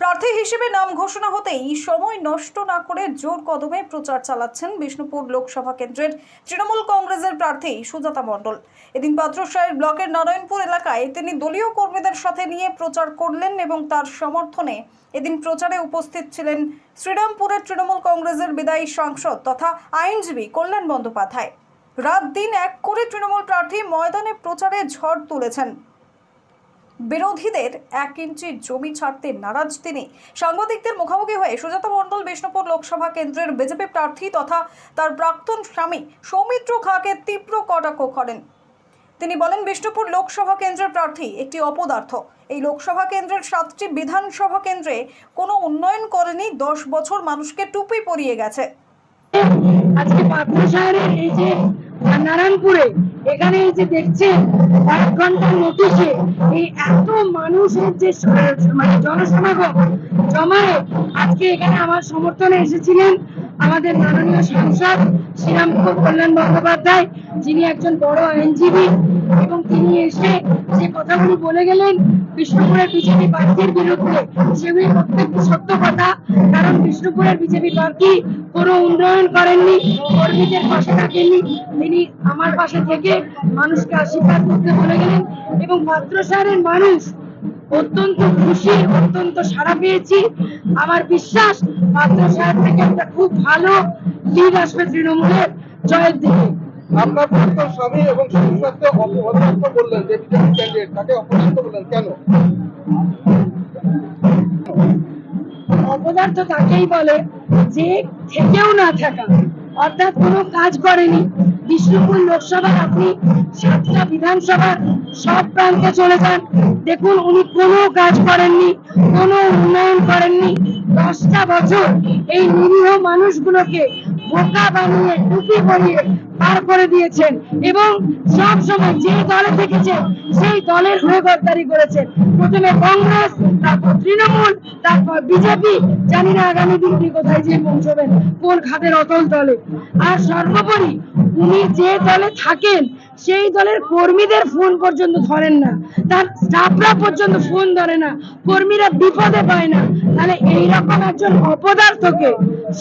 প্রার্থী হিসেবে নাম ঘোষণা হতেই সময় নষ্ট না করে জোর কদমে প্রচার চালাচ্ছেন বিষ্ণুপুর লোকসভা কেন্দ্রের তৃণমূল কংগ্রেসের প্রার্থী সুজাতা মণ্ডল। এদিন পাত্রসাহের ব্লকের নারায়ণপুর এলাকায় তিনি দলীয় কর্মীদের সাথে নিয়ে প্রচার করলেন এবং তার সমর্থনে এদিন প্রচারে উপস্থিত ছিলেন শ্রীরামপুরের তৃণমূল কংগ্রেসের বিদায়ী সাংসদ তথা আইনজীবী কল্যাণ বন্দ্যোপাধ্যায়। রাত দিন এক করে তৃণমূল প্রার্থী ময়দানে প্রচারে ঝড় তুলেছেন। বিরোধীদের এক ইঞ্চি জমি ছাড়তে নারাজ তিনি। সাংবাদিকদের মুখোমুখি হয়ে সুজাতা মণ্ডল বিষ্ণুপুর লোকসভা কেন্দ্রের বিজেপি প্রার্থী তথা তার প্রাক্তন স্বামী সৌমিত্র খাঁকে তীব্র কটাক্ষ করেন। তিনি বলেন, বিষ্ণুপুর লোকসভা কেন্দ্রের প্রার্থী একটি অপদার্থ। এই লোকসভা কেন্দ্রের সাতটি বিধানসভা কেন্দ্রে কোনো উন্নয়ন করেনি, দশ বছর মানুষকে টুপি পরিয়ে গেছে। আজকে পাবনা শহরের এই যে নারায়ণপুরে, এখানে এই যে দেখছেন এক ঘণ্টার নোটিশে এই এত মানুষের যে মানে জনসমাগম জমায়ে আজকে এখানে আমার সমর্থনে এসেছিলেন আমাদের মাননীয় সাংসদ শ্রীরামপুর কল্যাণ বন্দ্যোপাধ্যায়, যিনি একজন বড় আইনজীবী এবং তিনি এসে যে কথাগুলি বলে গেলেন, বিষ্ণুপুরের বিজেপি প্রার্থীর বিরুদ্ধে, সেগুলি প্রত্যেকটি সত্য কথা। কারণ বিষ্ণুপুরের বিজেপি প্রার্থী কোনো উন্নয়ন করেননি, কর্মীদের পাশে থাকেননি। তিনি আমার পাশে থেকে মানুষকে আশীর্বাদ করতে বলে গেলেন এবং পাত্রসারের মানুষ অত্যন্ত খুশি অত্যন্ত সাড়া পেয়েছি। আমার বিশ্বাস পাত্রসার থেকে একটা খুব ভালো লিড আসবে তৃণমূলের জয়ের দিকে। আপনার প্রাক্তন স্বামী এবং সংসদকে অপদার্থ বললেন যে বিজেপি ক্যান্ডিডেট তাকে অপদার্থ বললেন কেন? অপদার্থ তাকেই বলে যে থেকেও না থাকা অর্থাৎ কোনো কাজ করেনি। বিষ্ণুপুর লোকসভার আপনি সাতটা বিধানসভার সব প্রান্তে চলে যান। দেখুন উনি কোনো কাজ করেননি কোনো উন্নয়ন করেননি। দশটা বছর এই নিরীহ মানুষগুলোকে বোকা বানিয়ে টুপি পরিয়ে পার করে দিয়েছেন এবং সব সময় যে দলে থেকেছেন, সেই দলের হয়ে গদ্দারি করেছেন। প্রথমে কংগ্রেস, তারপর তৃণমূল, তারপর বিজেপি। জানি না আগামী কোথায় যে পৌঁছবেন, কোন খাতের অতল দলে আর সর্বোপরি, উনি যে দলে থাকেন, সেই দলের কর্মীদের ফোন পর্যন্ত ধরেন না। তার স্টাফরা পর্যন্ত ফোন ধরে না। কর্মীরা বিপদে পায় না। তাহলে এইরকম একজন অপদার্থকে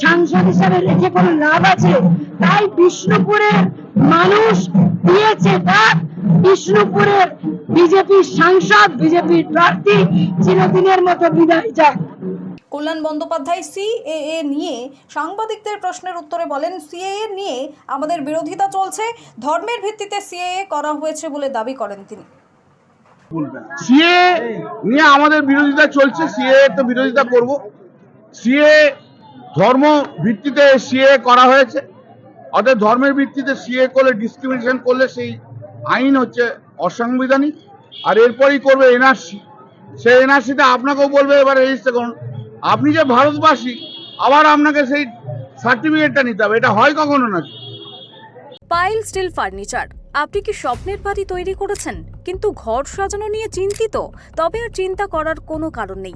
সাংসদ হিসাবে রেখে কোনো লাভ আছে। তাই বিষ্ণুপুরের মানুষ দিয়েছে তার। বিষ্ণুপুরের বিজেপি সাংসদ বিজেপির প্রার্থী চিরদিনের মতো বিদায় যাক কল্যাণ বন্দ্যোপাধ্যায় সিএএ নিয়ে সাংবাদিকদের প্রশ্নের উত্তরে বলেন সিএএ নিয়ে আমাদের বিরোধিতা চলছে। ধর্মের ভিত্তিতে সিএএ করা হয়েছে বলে দাবি করেন তিনি। সিএ নিয়ে আমাদের বিরোধিতা চলছে। সিএ তো বিরোধিতা করব। সিএ ধর্ম ভিত্তিতে সিএ করা হয়েছে। অর্থাৎ ধর্মের ভিত্তিতে সিএ করলে ডিসক্রিমিনেশন করলে সেই আইন হচ্ছে অসাংবিধানিক। আর এরপরই করবে এনআরসি সেই এনআরসিতে আপনাকেও বলবে এবার রেজিস্টার করুন আপনি যে ভারতবাসী, আবার আপনাকে সেই সার্টিফিকেটটা নিতে হবে। এটা হয় কখনো নাকি পাইল স্টিল ফার্নিচার আপনি কি স্বপ্নের বাড়ি তৈরি করেছেন? কিন্তু ঘর সাজানো নিয়ে চিন্তিত। তবে আর চিন্তা করার কোনো কারণ নেই।